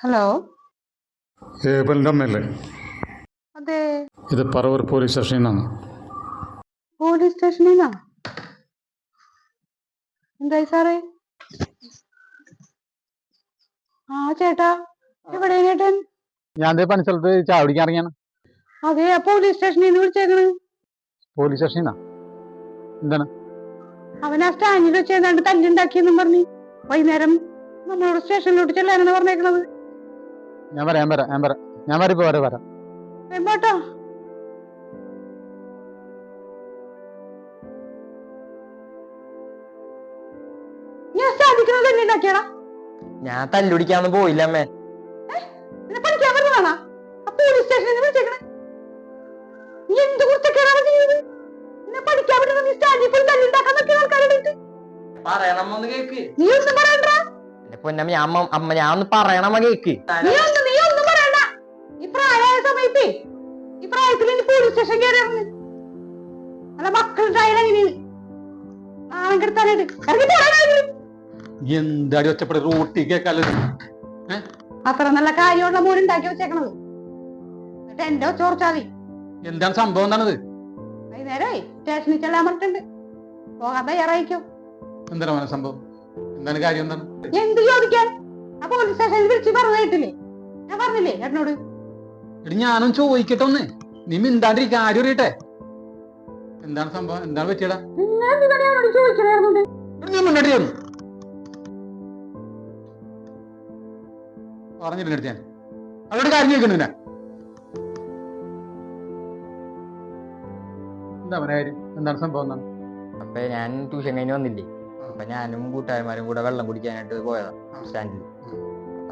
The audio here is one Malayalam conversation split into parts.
ഹലോ? ഏബലിന്റെ അമ്മയല്ലേ അതെ. ഇത് പറവൂർ പോലീസ് സ്റ്റേഷനിൽ നിന്നാണ് പോലീസ് സ്റ്റേഷനിൽ നിന്നാ എന്തായി സാറേ? ആ ചേട്ടാ. എവിടെ ചേട്ടൻ? ഞാൻ ദേ പണിസ്ഥലത്ത് ചായ കുടിക്കാൻ ഇറങ്ങിയാണ്. അതെ ആ പോലീസ് സ്റ്റേഷനിൽ നിന്ന് വിളിച്ചേക്കണ്. പോലീസ് സ്റ്റേഷനിൽ നിന്നാ എന്താണ്? അവൻ ആ സ്റ്റാൻഡിൽ വെച്ച് ഏതാണ്ട് തല്ലുണ്ടാക്കിയെന്നും പറഞ്ഞു വൈകുന്നേരം നമ്മളോട് സ്റ്റേഷനിലോട്ട് ചെല്ലാനാണ് പറഞ്ഞേക്കണത്. ഞാൻ പറയാം ഞാൻ പറയാം ഞാൻ പറയാം. ഞാൻ വരാം വരെ വരാം വേമ്പോട്ടോ ഞാൻ തല്ലുടിക്കാന്ന് ഞാൻ പോയില്ല അമ്മേ. നിന്നെ പഠിക്കാൻ പറ്റുന്നതാണോ ആ പോലീസ് സ്റ്റേഷനിൽ നിന്ന് വിളിച്ചേക്കണേ. നീ എന്ത് കുറിച്ചൊക്കെയാണ് ചെയ്യുന്നത് നിന്നെ പഠിക്കാൻ പറ്റുന്ന നീ സ്റ്റാൻഡിൽ പോയി തല്ലുണ്ടാക്കാൻ നോക്കിയ ആൾക്കാരുടെ പറയണം ഒന്ന് കേക്ക്. നീ ഒന്നും പറയണ്ട. പൊന്നമ്മ ഞാൻ അമ്മ- അമ്മ ഞാൻ ഒന്ന് പറയണമ്മ കേക്ക്. നീ ഒന്നും സമയത്ത് ഈ പ്രായത്തിൽ ഇനി പോലീസ് സ്റ്റേഷൻ കയറി ഇറങ്ങി അല്ല മക്കളുണ്ടായാലും എങ്ങനെയാണ് നാളെ കെടുത്താനായിട്ട്. ഇറങ്ങി പോരാനായിട്ട് എന്താടി ഒച്ചപ്പെടെ റൂട്ടി കേക്കാലോ അത്ര നല്ല കാര്യമുള്ള മോൻ ഉണ്ടാക്കി വെച്ചേക്കണത്. എന്നിട്ട് എന്റെ ഒച്ച എന്താണ് സംഭവം? എന്താണത്? വൈകുന്നേരമേ സ്റ്റേഷനിൽ ചെല്ലാൻ പറഞ്ഞിട്ടുണ്ട്. പോകാൻ തയ്യാറായിക്കോ എന്താണ് മോനെ സംഭവം? എന്താണ് കാര്യം? എന്താണ്? എന്ത് ചോദിക്കാൻ? ആ പോലീസ് സ്റ്റേഷനിൽ വിളിച്ച് പറഞ്ഞു കേട്ടില്ലേ? ഞാൻ പറഞ്ഞില്ലേ എന്നോട്? എടി ഞാനും ചോദിക്കട്ടെ ഒന്ന് നീ മിണ്ടാണ്ടി കാര്യം അറിയട്ടെ എന്താണ് സംഭവം? എന്താണ് പറ്റിയടാ? ഞാൻ ഞാൻ. അവരോട് കാര്യം ചോദിക്കണു പിന്നെ എന്താ പറയാ എന്താണ് സംഭവം അപ്പൊ ഞാൻ ട്യൂഷൻ കഴിഞ്ഞ് വന്നില്ലേ? അപ്പൊ ഞാനും കൂട്ടുകാരന്മാരും കൂടെ വെള്ളം കുടിക്കാനായിട്ട് പോയതാ സ്റ്റാൻഡിൽ.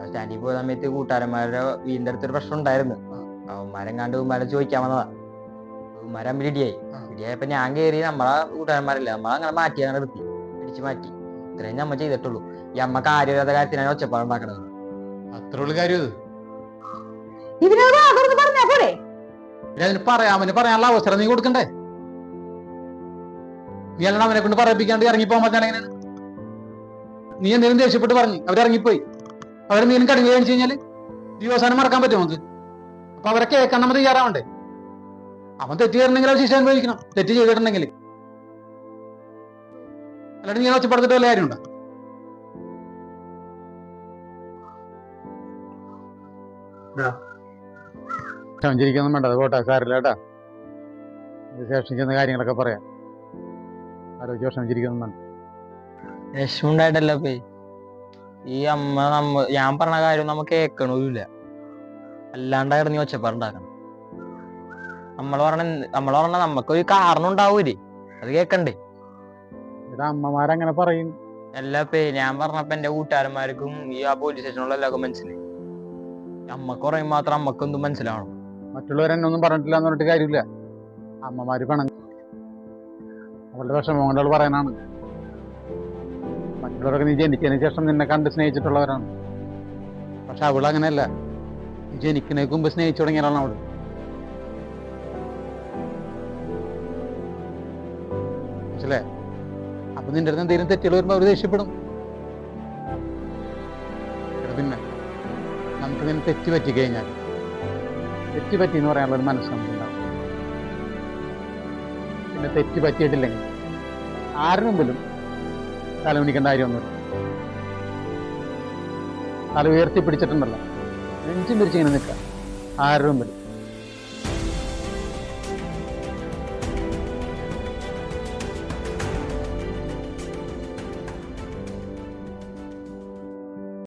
സ്റ്റാൻഡിൽ പോയ സമയത്ത് കൂട്ടുകാരന്മാരുടെ വീടിന്റെ അടുത്തൊരു പ്രശ്നം ഉണ്ടായിരുന്നു. അവന്മാരെങ്ങാണ്ട് ഉമ്മാരെ ചോദിക്കാൻ വന്നതാ. ഉമ്മാരെ അമ്മ ഇടിയായി. ഇടിയായപ്പോ ഞാൻ കയറി നമ്മളെ കൂട്ടുകാരന്മാരില്ല നമ്മളങ്ങനെ മാറ്റി അങ്ങനെ നിർത്തി. പിടിച്ചു മാറ്റി. ഇത്രയും നമ്മ ചെയ്തിട്ടുള്ളൂ. ഈ അമ്മ കാര്യമില്ലാത്ത കാര്യത്തിനാണ് ഒച്ചപ്പാടുണ്ടാക്കണത് അത്ര ഉള്ളു കാര്യം ഇത്? ഇതിനോട് ആകർന്ന് പറഞ്ഞാ പോരെ? അതിന് പറയാൻ അവന് പറയാനുള്ള അവസരം നീ കൊടുക്കണ്ടേ? നീ അല്ലാണ്ട് അവനെ കൊണ്ട് പറയിപ്പിക്കാണ്ട് ഇറങ്ങിപ്പോകാൻ പറ്റാൻ നീ എന്തെങ്കിലും ദേഷ്യപ്പെട്ട് പറഞ്ഞു അവരിറങ്ങിപ്പോയി. അവരെന്തെങ്കിലും കടുങ്ങ കാണിച്ചു കഴിഞ്ഞാൽ ദിവസാനം മറക്കാൻ പറ്റുമോ നമുക്ക്? അപ്പൊ അവരൊക്കെ കണ്ണമ്മ നമ്മൾ തയ്യാറാവണ്ടേ? അവൻ തെറ്റ് ചെയ്തിട്ടുണ്ടെങ്കിൽ അവർ ശിക്ഷ അനുഭവിക്കണം. തെറ്റ് ചെയ്തിട്ടുണ്ടെങ്കിൽ. അല്ലാണ്ട് ഞാൻ ഒച്ചപ്പെടുത്തിട്ട് വല്ല കാര്യമുണ്ടോ? സഞ്ചരിക്കൊന്നും വേണ്ട. അത് പോട്ടെ സാറില്ല കേട്ടാ. ശേഷിക്കുന്ന കാര്യങ്ങളൊക്കെ പറയാം. ആരോഗ്യം വർഷം ചിരിക്കൊന്നും വേണ്ട വിഷമം ഈ അമ്മ നമ്മ ഞാൻ പറഞ്ഞ കാര്യം നമ്മ കേക്കണില്ല അല്ലാണ്ടായിരുന്നു നീ ഒച്ചപ്പാടുണ്ടാക്കണം നമ്മൾ പറഞ്ഞ നമ്മൾ പറഞ്ഞ നമുക്കൊരു കാരണം ഉണ്ടാവൂലേ അത് കേക്കണ്ടേ? അമ്മമാരങ്ങനെ പറയും. എല്ലാ പേ ഞാൻ പറഞ്ഞപ്പോ എന്റെ കൂട്ടുകാരന്മാർക്കും ഈ ആ പോലീസ് സ്റ്റേഷനുള്ള എല്ലാവർക്കും മനസ്സിലായി. അമ്മയ്ക്ക് പറയും മാത്രം അമ്മക്കൊന്നും മനസ്സിലാവണം. മറ്റുള്ളവർ എന്നൊന്നും പറഞ്ഞിട്ടില്ല എന്ന് പറഞ്ഞിട്ട് കാര്യമില്ല. അമ്മമാര് പണം അവളുടെ വിഷമങ്ങളോട് പറയാനാണ് മറ്റുള്ളവരൊക്കെ നീ ജനിച്ചതിന് ശേഷം നിന്നെ കണ്ട് സ്നേഹിച്ചിട്ടുള്ളവരാണ്. പക്ഷെ അവൾ ജനിക്കുന്നതിന് മുമ്പ് സ്നേഹിച്ചു തുടങ്ങിയവളാണ് അവൾ മനസ്സിലേ അപ്പൊ നിന്റെ അടുത്ത് എന്തെങ്കിലും തെറ്റുകൾ വരുമ്പോ അവർ ദേഷ്യപ്പെടും. പിന്നെ നമുക്ക് നിന്നെ തെറ്റ് പറ്റി കഴിഞ്ഞാൽ തെറ്റ് പറ്റി എന്ന് പറയാനുള്ള ഒരു മനസ്സ് നമുക്കുണ്ടാവും. പിന്നെ തെറ്റ് പറ്റിയിട്ടില്ലെങ്കിൽ ആരുടെ മുമ്പിലും തലമുണിക്കേണ്ട കാര്യമൊന്നുമില്ല. തല ഉയർത്തി പിടിച്ചിട്ടുണ്ടല്ലോ. നെഞ്ചും പിരിച്ചിങ്ങനെ നിൽക്കുക. ആരുടെ മുമ്പിൽ